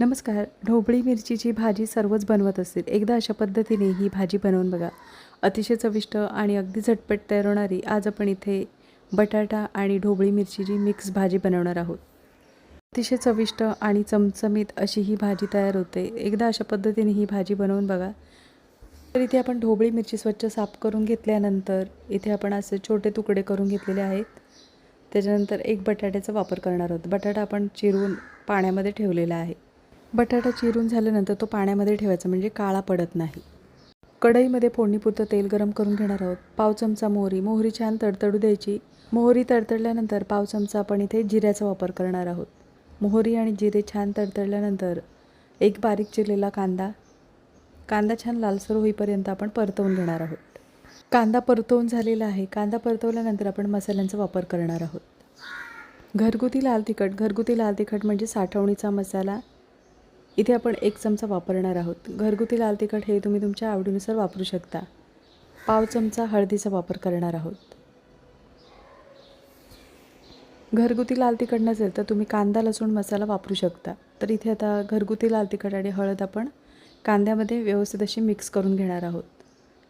नमस्कार. ढोबळी मिरचीची भाजी सर्वच बनवत असतील एकदा अशा पद्धतीने ही भाजी बनवून बघा. अतिशय चविष्ट आणि अगदी झटपट तयार होणारी आज आपण इथे बटाटा आणि ढोबळी मिरचीची मिक्स भाजी बनवणार आहोत. अतिशय चविष्ट आणि चमचमीत अशी ही भाजी तयार होते. एकदा अशा पद्धतीने ही भाजी बनवून बघा. तर इथे आपण ढोबळी मिरची स्वच्छ साफ करून घेतल्यानंतर इथे आपण असे छोटे तुकडे करून घेतलेले आहेत. त्याच्यानंतर एक बटाट्याचा वापर करणार आहोत. बटाटा आपण चिरून पाण्यामध्ये ठेवलेला आहे. बटाटा चिरून झाल्यानंतर तो पाण्यामध्ये ठेवायचा म्हणजे काळा पडत नाही. कढईमध्ये फोडणीपुरतं तेल गरम करून घेणार आहोत. पाव चमचा मोहरी. मोहरी छान तडतडू द्यायची. मोहरी तडतडल्यानंतर पाव चमचा आपण इथे जिऱ्याचा वापर करणार आहोत. मोहरी आणि जिरे छान तडतडल्यानंतर एक बारीक चिरलेला कांदा. कांदा छान लालसर होईपर्यंत आपण परतवून घेणार आहोत. कांदा परतवून झालेला आहे. कांदा परतवल्यानंतर आपण मसाल्यांचा वापर करणार आहोत. घरगुती लाल तिखट. घरगुती लाल तिखट म्हणजे साठवणीचा मसाला. इथे आपण एक चमचा वापरणार आहोत. घरगुती लाल तिखट हे तुम्ही तुमच्या आवडीनुसार वापरू शकता. पाव चमचा हळदीचा वापर करणार आहोत. घरगुती लाल तिखट नसेल तर तुम्ही कांदा लसूण मसाला वापरू शकता. तर इथे आता घरगुती लाल तिखट आणि हळद आपण कांद्यामध्ये व्यवस्थित अशी मिक्स करून घेणार आहोत.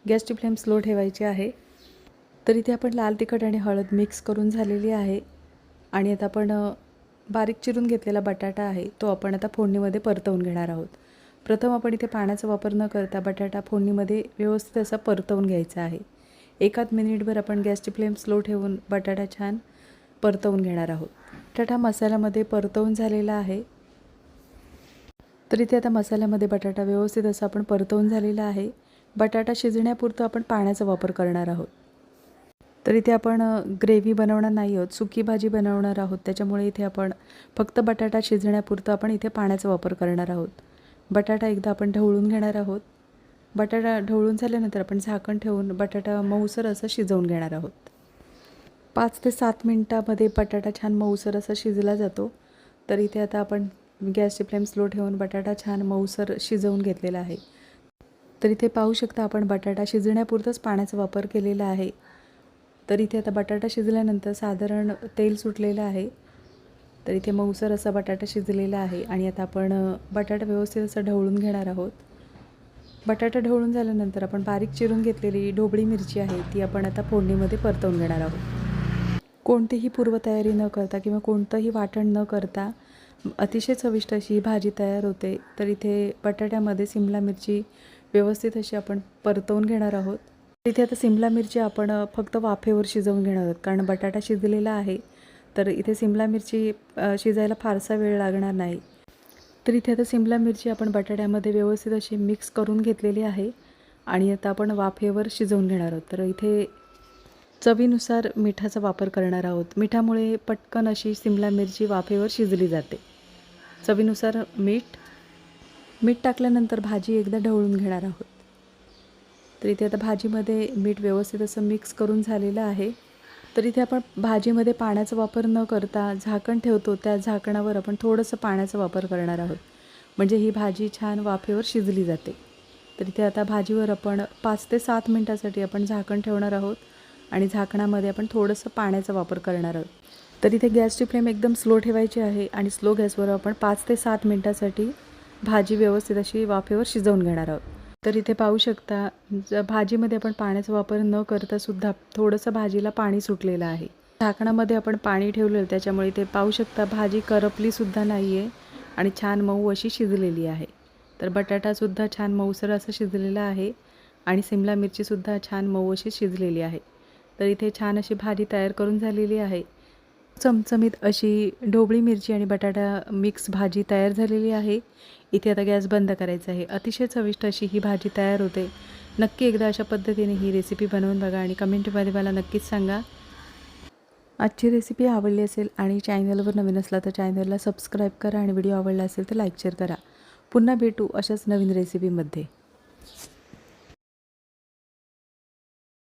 गॅसची फ्लेम स्लो ठेवायची आहे. तर इथे आपण लाल तिखट आणि हळद मिक्स करून झालेली आहे. आणि आता आपण बारीक चिरून घेतलेला बटाटा आहे तो आपण आता फोडणीमध्ये परतवून घेणार आहोत. प्रथम आपण इथे पाण्याचा वापर न करता बटाटा फोडणीमध्ये व्यवस्थित असा परतवून घ्यायचा आहे. एकाच मिनिटभर आपण गॅसची फ्लेम स्लो ठेवून बटाटा छान परतवून घेणार आहोत. बटाटा मसाल्यामध्ये परतवून झालेला आहे. तर इथे आता मसाल्यामध्ये बटाटा व्यवस्थित असा आपण परतवून झालेला आहे. बटाटा शिजण्यापुरतं आपण पाण्याचा वापर करणार आहोत. तर इथे आपण ग्रेव्ही बनवणार नाही आहोत सुकी भाजी बनवणार आहोत. त्याच्यामुळे इथे आपण फक्त बटाटा शिजण्यापुरतं आपण इथे पाण्याचा वापर करणार आहोत. बटाटा एकदा आपण ढवळून घेणार आहोत. बटाटा ढवळून झाल्यानंतर आपण झाकण ठेवून बटाटा मऊसर असं शिजवून घेणार आहोत. पाच ते सात मिनटामध्ये बटाटा छान मऊसर असा शिजला जातो. तर इथे आता आपण गॅसची फ्लेम स्लो ठेवून बटाटा छान मऊसर शिजवून घेतलेला आहे. तर इथे पाहू शकता आपण बटाटा शिजण्यापुरतंच पाण्याचा वापर केलेला आहे. तर इथे आता बटाटा शिजल्यानंतर साधारण तेल सुटलेलं आहे. तर इथे मऊसर असा बटाटा शिजलेला आहे आणि आता आपण बटाटा व्यवस्थित असं ढवळून घेणार आहोत. बटाटा ढवळून झाल्यानंतर आपण बारीक चिरून घेतलेली ढोबळी मिरची आहे ती आपण आता फोडणीमध्ये परतवून घेणार आहोत. कोणतीही पूर्वतयारी न करता किंवा कोणतंही वाटण न करता अतिशय चविष्ट अशी ही भाजी तयार होते. तर इथे बटाट्यामध्ये सिमला मिरची व्यवस्थित अशी आपण परतवून घेणार आहोत. इथे आता सिमला मिरची आपण फक्त वाफेवर शिजवून घेणार आहोत. कारण बटाटा शिजलेला आहे तर इथे सिमला मिरची शिजायला फारसा वेळ लागणार नाही. तर इथे आता सिमला मिरची आपण बटाट्यामध्ये व्यवस्थित अशी मिक्स करून घेतलेली आहे आणि आता आपण वाफेवर शिजवून घेणार आहोत. तर इथे चवीनुसार मिठाचा वापर करणार आहोत. मिठामुळे पटकन अशी सिमला मिरची वाफेवर शिजली जाते. चवीनुसार मीठ मीठ टाकल्यानंतर भाजी एकदा ढवळून घेणार आहोत. तर इथे आता भाजीमध्ये मीठ व्यवस्थित असं मिक्स करून झालेलं आहे. तर इथे आपण भाजीमध्ये पाण्याचा वापर न करता झाकण ठेवतो. त्या झाकणावर आपण थोडंसं पाण्याचा वापर करणार आहोत. म्हणजे ही भाजी छान वाफेवर शिजली जाते. तर इथे आता भाजीवर आपण पाच ते सात मिनटासाठी आपण झाकण ठेवणार आहोत. आणि झाकणामध्ये आपण थोडंसं पाण्याचा वापर करणार आहोत. तर इथे गॅसची फ्लेम एकदम स्लो ठेवायची आहे आणि स्लो गॅसवर आपण पाच ते सात मिनटासाठी भाजी व्यवस्थित अशी वाफेवर शिजवून घेणार आहोत. तर इथे पाहू शकता भाजीमध्ये आपण पाण्याचा वापर न करता सुद्धा थोडंसं भाजीला पाणी सुटलेलं आहे. झाकणामध्ये आपण पाणी ठेवलेलं त्याच्यामुळे इथे पाहू शकता भाजी करपलीसुद्धा नाही आहे आणि छान मऊ अशी शिजलेली आहे. तर बटाटासुद्धा छान मऊसर असं शिजलेला आहे आणि सिमला मिरचीसुद्धा छान मऊ अशी शिजलेली आहे. तर इथे छान अशी भाजी तयार करून झालेली आहे. चमचमीत अशी ढोबळी मिरची आणि बटाटा मिक्स भाजी तयार झालेली आहे. इथे आता गॅस बंद करायचा आहे. अतिशय चविष्ट अशी ही भाजी तयार होते. नक्की एकदा अशा पद्धतीने ही रेसिपी बनवून बघा आणि कमेंटमध्ये मला नक्कीच सांगा. आजची रेसिपी आवडली असेल आणि चॅनलवर नवीन असला तर चॅनलला सबस्क्राईब करा आणि व्हिडिओ आवडला असेल तर लाईक शेअर करा. पुन्हा भेटू अशाच नवीन रेसिपीमध्ये